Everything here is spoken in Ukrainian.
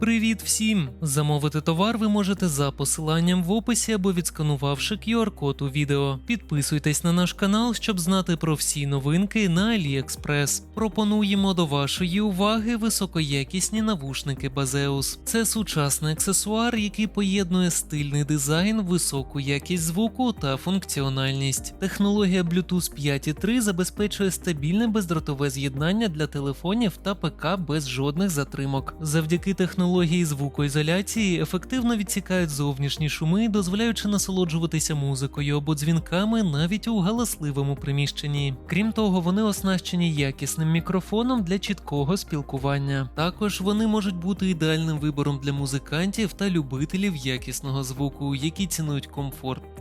Привіт всім! Замовити товар ви можете за посиланням в описі або відсканувавши QR-код у відео. Підписуйтесь на наш канал, щоб знати про всі новинки на AliExpress. Пропонуємо до вашої уваги високоякісні навушники Базеус. Це сучасний аксесуар, який поєднує стильний дизайн, високу якість звуку та функціональність. Технологія Bluetooth 5.3 забезпечує стабільне бездротове з'єднання для телефонів та ПК без жодних затримок. Завдяки технології звукоізоляції ефективно відсікають зовнішні шуми, дозволяючи насолоджуватися музикою або дзвінками навіть у галасливому приміщенні. Крім того, вони оснащені якісним мікрофоном для чіткого спілкування. Також вони можуть бути ідеальним вибором для музикантів та любителів якісного звуку, які цінують комфорт